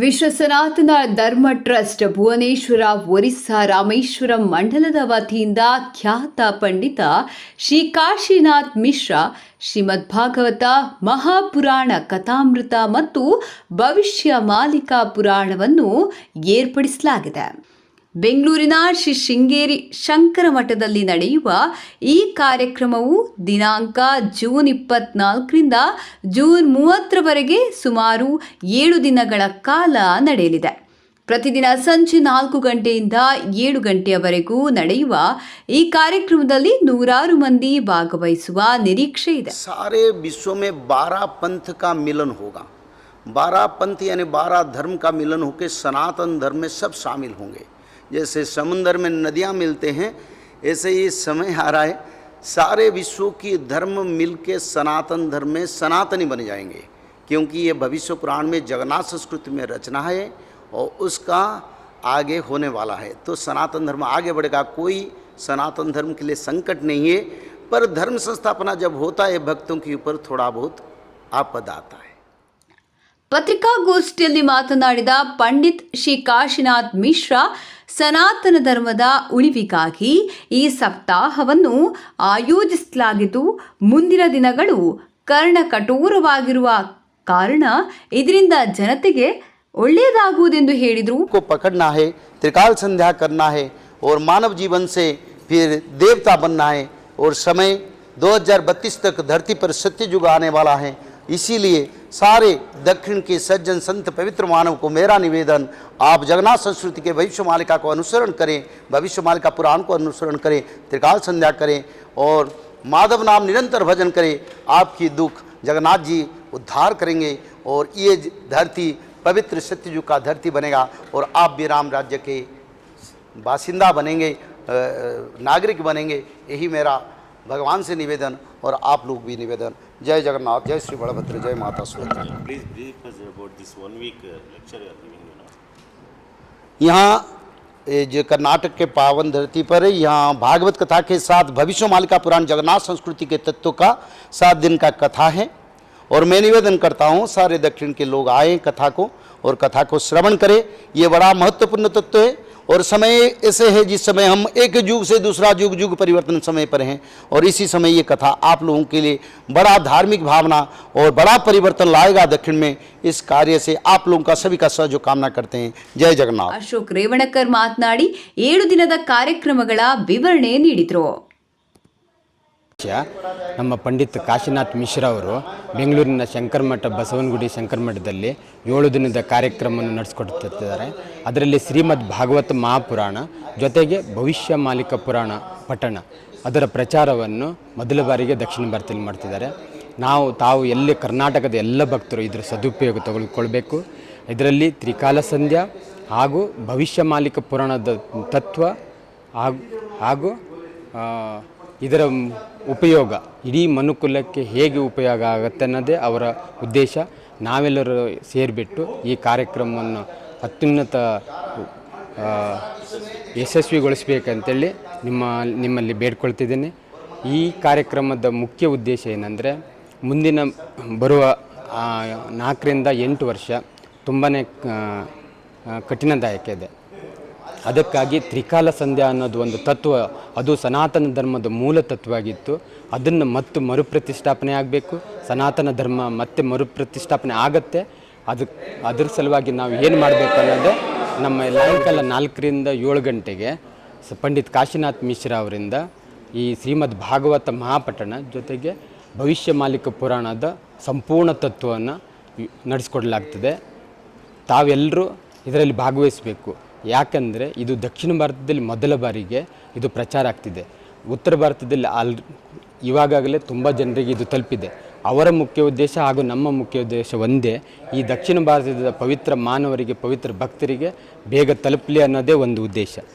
ವಿಶ್ವ ಸನಾತನ ಧರ್ಮ ಟ್ರಸ್ಟ್ ಭುವನೇಶ್ವರ, ಒರಿಸ್ಸಾ, ರಾಮೇಶ್ವರಂ ಮಂಡಲದ ವತಿಯಿಂದ ಖ್ಯಾತ ಪಂಡಿತ ಶ್ರೀ ಕಾಶಿನಾಥ್ ಮಿಶ್ರಾ, ಶ್ರೀಮದ್ ಭಾಗವತ, ಮಹಾಪುರಾಣ ಕಥಾಮೃತ ಮತ್ತು ಭವಿಷ್ಯ ಮಾಲಿಕಾ ಪುರಾಣವನ್ನು ಏರ್ಪಡಿಸಲಾಗಿದೆ. ಬೆಂಗಳೂರಿನ ಶ್ರೀ ಶೃಂಗೇರಿ ಶಂಕರ ಮಠದಲ್ಲಿ ನಡೆಯುವ ಈ ಕಾರ್ಯಕ್ರಮವು ದಿನಾಂಕ ಜೂನ್ ಇಪ್ಪತ್ನಾಲ್ಕರಿಂದ ಜೂನ್ ಮೂವತ್ತರವರೆಗೆ ಸುಮಾರು ಏಳು ದಿನಗಳ ಕಾಲ ನಡೆಯಲಿದೆ. ಪ್ರತಿದಿನ ಸಂಜೆ ನಾಲ್ಕು ಗಂಟೆಯಿಂದ ಏಳು ಗಂಟೆಯವರೆಗೂ ನಡೆಯುವ ಈ ಕಾರ್ಯಕ್ರಮದಲ್ಲಿ ನೂರಾರು ಮಂದಿ ಭಾಗವಹಿಸುವ ನಿರೀಕ್ಷೆ ಇದೆ. ಸಾರೆ ವಿಶ್ವಮೆ ಬಾರಾ ಪಂಥ ಕಾ ಮಿಲನ್ ಹೋಗ. ಬಾರಾ ಪಂಥ ಯಾನಿ ಬಾರಾ ಧರ್ಮ ಕಾ ಮಿಲನ್ ಹೋಗಿ ಸನಾತನ ಧರ್ಮ ಸಬ್ ಶಾಮಿಲ್ ಹೋಂಗೆ. जैसे समुंदर में नदियाँ मिलते हैं ऐसे ही समय आ रहा है सारे विश्व की धर्म मिल के सनातन धर्म में सनातनी बन जाएंगे क्योंकि ये भविष्य पुराण में जगन्नाथ संस्कृति में रचना है और उसका आगे होने वाला है तो सनातन धर्म आगे बढ़ेगा कोई सनातन धर्म के लिए संकट नहीं है पर धर्म संस्थापना जब होता है भक्तों के ऊपर थोड़ा बहुत आपद आता है ಪತ್ರಿಕಾಗೋಷ್ಠಿಯಲ್ಲಿ ಮಾತನಾಡಿದ ಪಂಡಿತ್ ಶ್ರೀ ಕಾಶಿನಾಥ್ ಮಿಶ್ರಾ ಸನಾತನ ಧರ್ಮದ ಉಳಿವಿಗಾಗಿ ಈ ಸಪ್ತಾಹವನ್ನು ಆಯೋಜಿಸಲಾಗಿದ್ದು ಮುಂದಿನ ದಿನಗಳು ಕರ್ಣ ಕಠೋರವಾಗಿರುವ ಕಾರಣ ಇದರಿಂದ ಜನತೆಗೆ ಒಳ್ಳೆಯದಾಗುವುದೆಂದು ಹೇಳಿದರು को पकड़ना है त्रिकाल संध्या करना है और मानव जीवन से फिर देवता बनना है और समय 2032 तक धरती पर सत्य युग आने वाला है इसीलिए सारे दक्षिण के सज्जन संत पवित्र मानव को मेरा निवेदन, आप जगन्नाथ संस्कृति के भविष्य मालिका को अनुसरण करें, भविष्य मालिका पुराण को अनुसरण करें, त्रिकाल संध्या करें और माधव नाम निरंतर भजन करें, आपकी दुख जगन्नाथ जी उद्धार करेंगे और ये धरती, पवित्र सत्ययुग का धरती बनेगा और आप भी राम राज्य के बासिंदा बनेंगे नागरिक बनेंगे, यही मेरा भगवान से निवेदन और आप लोग भी निवेदन। जय जगन्नाथ जय श्री बलभद्र जय माता Subhadra. Please brief us about this one week uh, lecture you are giving, you know. यहाँ जो कर्नाटक के पावन धरती पर है यहाँ भागवत कथा के साथ भविष्य मालिका पुराण जगन्नाथ संस्कृति के तत्व का सात दिन का कथा है। और मैं निवेदन करता हूँ सारे दक्षिण के लोग आए कथा को और कथा को श्रवण करें। ये बड़ा महत्वपूर्ण तत्व है। और समय ऐसे है जिस समय हम एक युग से दूसरा युग युग परिवर्तन समय पर हैं और इसी समय ये कथा आप लोगों के लिए बड़ा धार्मिक भावना और बड़ा परिवर्तन लाएगा दक्षिण में इस कार्य से आप लोगों का सभी का सहयोग कामना करते हैं जय जगन्नाथ ಅಶೋಕ್ ರೇವಣಕರ್ ಮಾತನಾಡಿ ಏಳು ದಿನದ ಕಾರ್ಯಕ್ರಮಗಳ ವಿವರಣೆ ನೀಡಿದರು ವಿಷಯ ನಮ್ಮ ಪಂಡಿತ್ ಕಾಶಿನಾಥ್ ಮಿಶ್ರಾ ಅವರು ಬೆಂಗಳೂರಿನ ಶಂಕರಮಠ ಬಸವನಗುಡಿ ಶಂಕರಮಠದಲ್ಲಿ ಏಳು ದಿನದ ಕಾರ್ಯಕ್ರಮವನ್ನು ನಡೆಸಿಕೊಡ್ತಿದ್ದಾರೆ ಅದರಲ್ಲಿ ಶ್ರೀಮದ್ ಭಾಗವತ ಮಹಾಪುರಾಣ, ಜೊತೆಗೆ ಭವಿಷ್ಯ ಮಾಲಿಕ ಪುರಾಣ ಪಠಣ. ಅದರ ಪ್ರಚಾರವನ್ನು ಮೊದಲ ಬಾರಿಗೆ ದಕ್ಷಿಣ ಭಾರತದಲ್ಲಿ ಮಾಡ್ತಿದ್ದಾರೆ. ನಾವು ತಾವು ಎಲ್ಲಿ ಕರ್ನಾಟಕದ ಎಲ್ಲ ಭಕ್ತರು ಇದರ ಸದುಪಯೋಗ ತೆಗೆದುಕೊಳ್ಬೇಕು ಇದರಲ್ಲಿ ತ್ರಿಕಾಲ ಸಂಧ್ಯಾ ಹಾಗೂ ಭವಿಷ್ಯ ಮಾಲಿಕ ಪುರಾಣದ ತತ್ವ ಹಾಗೂ ಹಾಗೂ ಇದರ ಉಪಯೋಗ ಇಡೀ ಮನುಕುಲಕ್ಕೆ ಹೇಗೆ ಉಪಯೋಗ ಆಗುತ್ತೆ ಅನ್ನೋದೇ ಅವರ ಉದ್ದೇಶ. ನಾವೆಲ್ಲರೂ ಸೇರಿಬಿಟ್ಟು ಈ ಕಾರ್ಯಕ್ರಮವನ್ನು ಅತ್ಯುನ್ನತ ಯಶಸ್ವಿಗೊಳಿಸಬೇಕಂತೇಳಿ ನಿಮ್ಮ, ನಿಮ್ಮಲ್ಲಿ ಬೇಡ್ಕೊಳ್ತಿದ್ದೀನಿ. ಈ ಕಾರ್ಯಕ್ರಮದ ಮುಖ್ಯ ಉದ್ದೇಶ ಏನಂದರೆ, ಮುಂದಿನ ಬರುವ ನಾಲ್ಕರಿಂದ ಎಂಟು ವರ್ಷ ತುಂಬಾ ಕಠಿಣದಾಯಕ ಇದೆ. ಅದಕ್ಕಾಗಿ ತ್ರಿಕಾಲ ಸಂಧ್ಯಾ ಅನ್ನೋದು ಒಂದು ತತ್ವ, ಅದು ಸನಾತನ ಧರ್ಮದ ಮೂಲ ತತ್ವ ಆಗಿತ್ತು ಅದನ್ನು ಮತ್ತು ಮರುಪ್ರತಿಷ್ಠಾಪನೆ ಆಗಬೇಕು. ಸನಾತನ ಧರ್ಮ ಮತ್ತೆ ಮರುಪ್ರತಿಷ್ಠಾಪನೆ ಆಗತ್ತೆ. ಅದಕ್ಕೆ ಅದ್ರ ಸಲುವಾಗಿ ನಾವು ಏನು ಮಾಡಬೇಕು ಅನ್ನೋದೇ ನಮ್ಮ ಸಾಯಂಕಾಲ ನಾಲ್ಕರಿಂದ ಏಳು ಗಂಟೆಗೆ ಸ ಪಂಡಿತ್ ಕಾಶಿನಾಥ್ ಮಿಶ್ರಾ ಅವರಿಂದ ಈ ಶ್ರೀಮದ್ ಭಾಗವತ ಮಹಾಪಠಣ ಜೊತೆಗೆ ಭವಿಷ್ಯ ಮಾಲಿಕ ಪುರಾಣದ ಸಂಪೂರ್ಣ ತತ್ವವನ್ನು ನಡೆಸ್ಕೊಡ್ಲಾಗ್ತದೆ. ತಾವೆಲ್ಲರೂ ಇದರಲ್ಲಿ ಭಾಗವಹಿಸಬೇಕು. ಯಾಕಂದರೆ ಇದು ದಕ್ಷಿಣ ಭಾರತದಲ್ಲಿ ಮೊದಲ ಬಾರಿಗೆ ಇದು ಪ್ರಚಾರ ಆಗ್ತಿದೆ. ಉತ್ತರ ಭಾರತದಲ್ಲಿ ಆಲ್ ಇವಾಗಲೇ ತುಂಬ ಜನರಿಗೆ ಇದು ತಲುಪಿದೆ. ಅವರ ಮುಖ್ಯ ಉದ್ದೇಶ ಹಾಗೂ ನಮ್ಮ ಮುಖ್ಯ ಉದ್ದೇಶ ಒಂದೇ, ಈ ದಕ್ಷಿಣ ಭಾರತದ ಪವಿತ್ರ ಮಾನವರಿಗೆ, ಪವಿತ್ರ ಭಕ್ತರಿಗೆ ಬೇಗ ತಲುಪಲಿ ಅನ್ನೋದೇ ಒಂದು ಉದ್ದೇಶ.